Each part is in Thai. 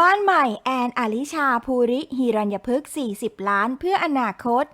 บ้านใหม่แอนอลิชาภูริฮิรัญญพฤกษ์40 ล้านเพื่ออนาคต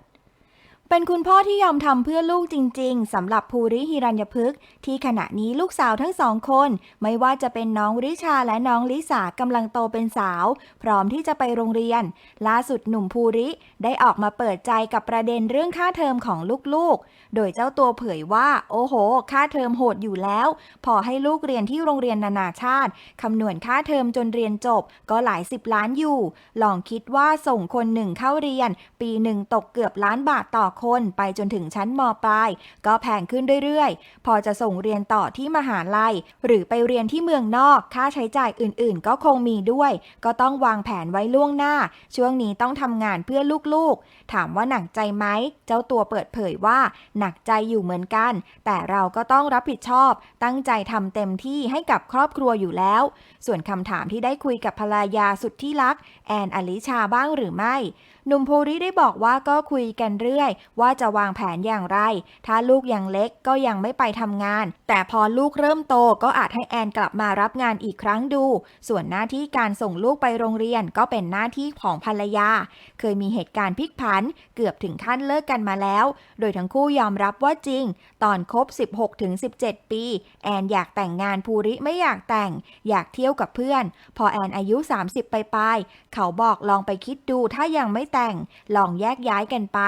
เป็นคุณพ่อที่ยอมทำเพื่อลูกจริง ๆสำหรับภูริหิรัญญพฤกษ์ที่ขณะนี้ลูกสาวทั้งสองคน ไม่ว่าจะเป็นน้องริชาและน้องลิสากำลังโตเป็นสาว พร้อมที่จะไปโรงเรียน ล่าสุดหนุ่มภูริได้ออกมาเปิดใจกับประเด็นเรื่องค่าเทอมของลูกๆ โดยเจ้าตัวเผยว่า โอ้โห ค่าเทอมโหดอยู่แล้ว พอให้ลูกเรียนที่โรงเรียนนานาชาติคำนวณค่าเทอมจนเรียนจบ ก็หลายสิบล้านอยู่ ลองคิดว่าส่งคนหนึ่งเข้าเรียน ปีหนึ่งตกเกือบล้านบาทต่อคนไปจนถึงชั้นมปลาย ก็แพงขึ้นเรื่อยๆ พอจะส่งเรียนต่อที่มหาลัย หรือไปเรียนที่เมืองนอก ค่าใช้จ่ายอื่นๆ ก็คงมีด้วย ก็ต้องวางแผนไว้ล่วงหน้า ช่วงนี้ต้องทำงานเพื่อลูกๆ ถามว่าหนักใจไหม เจ้าตัวเปิดเผยว่าหนักใจอยู่เหมือนกัน แต่เราก็ต้องรับผิดชอบ ตั้งใจทำเต็มที่ให้กับครอบครัวอยู่แล้ว ส่วนคำถามที่ได้คุยกับภรรยาสุดที่รัก แอนอลิชาบ้างหรือไม่หนุ่มภูริได้บอกว่าก็คุยกันเรื่อยว่าจะวางแผนอย่างไร ถ้าลูกยังเล็กก็ยังไม่ไปทำงาน แต่พอลูกเริ่มโตก็อาจให้แอนกลับมารับงานอีกครั้งดู ส่วนหน้าที่การส่งลูกไปโรงเรียนก็เป็นหน้าที่ของภรรยา เคยมีเหตุการณ์พลิกผัน เกือบถึงขั้นเลิกกันมาแล้ว โดยทั้งคู่ยอมรับว่าจริง ตอนคบ 16-17 ปี แอนอยากแต่งงานภูริไม่อยากแต่ง อยากเที่ยวกับเพื่อน พอแอนอายุ 30 ไปปลายเขาบอกลองไปคิดดูถ้ายังไม่แต่ง ลองแยกย้ายกันไป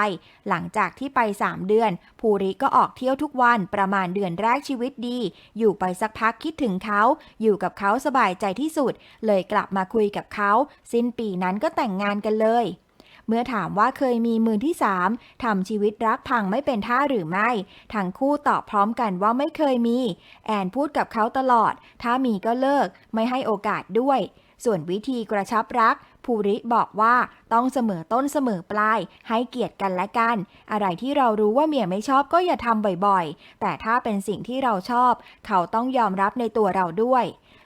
หลังจากที่ไป 3 เดือน ภูริก็ออกเที่ยวทุกวันประมาณเดือนแรกชีวิตดี อยู่ไปสักพักคิดถึงเขา อยู่กับเขาสบายใจที่สุด เลยกลับมาคุยกับเขา สิ้นปีนั้นก็แต่งงานกันเลยเมื่อถามว่าเคยมีมือที่สามทำชีวิตรักพังไม่เป็นท่าหรือไม่ ทั้งคู่ตอบพร้อมกันว่าไม่เคยมี แอนพูดกับเขาตลอด ถ้ามีก็เลิก ไม่ให้โอกาสด้วย ส่วนวิธีกระชับรัก ภูริบอกว่าต้องเสมอต้นเสมอปลาย ให้เกียรติกันและกัน อะไรที่เรารู้ว่าเมียไม่ชอบก็อย่าทำบ่อยๆ แต่ถ้าเป็นสิ่งที่เราชอบ เขาต้องยอมรับในตัวเราด้วย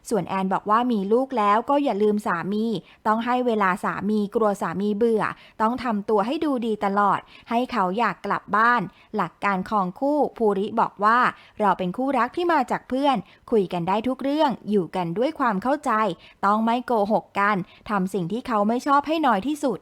ส่วนแอนบอกว่ามีลูกแล้วก็อย่าลืมสามี ต้องให้เวลาสามีกลัวสามีเบื่อ ต้องทำตัวให้ดูดีตลอด ให้เขาอยากกลับบ้าน หลักการของคู่ภูริบอกว่า เราเป็นคู่รักที่มาจากเพื่อน คุยกันได้ทุกเรื่อง อยู่กันด้วยความเข้าใจ ต้องไม่โกหกกันทำสิ่งที่เขาไม่ชอบให้น้อยที่สุด